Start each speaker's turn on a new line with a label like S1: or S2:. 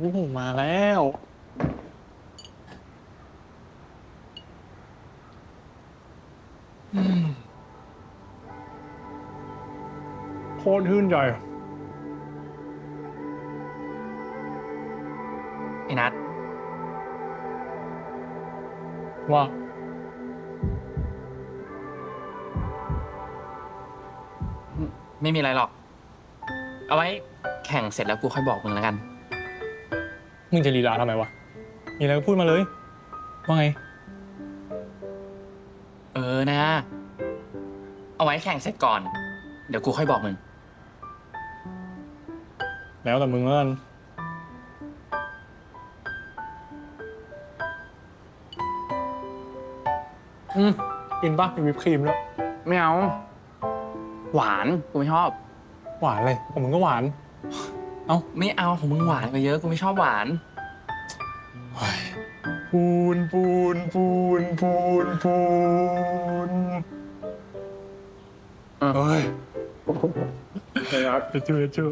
S1: โอ้โหมาแล้วอืมโคตรชื่นใจ
S2: ไอ้นัท
S1: ว่า
S2: ไม่มีอะไรหรอก เอาไว้แข่งเสร็จแล้วกูค่อยบอกมึงแล้วกัน
S1: มึงจะลีลาทำไมวะ มีอะไรก็พูดมาเลย ว่าไง
S2: เออนะ เอาไว้แข่งเสร็จก่อน เดี๋ยวกูค่อยบอกมึง
S1: แล้วแต่มึงแล้วกัน อืมกินปะมีวิปครีมด้วย
S2: ไม่เอา หวาน กูไม่ชอบ
S1: หวานเลยของมึงก็หวาน
S2: ไม่เอาของมึงหวานไปเยอะกูไม่ชอบหวาน
S1: ปูนปูนปูนปูนปูน
S2: เออ
S1: เฮ้ยเฮ้ย ครับ เชื่อเชื่อ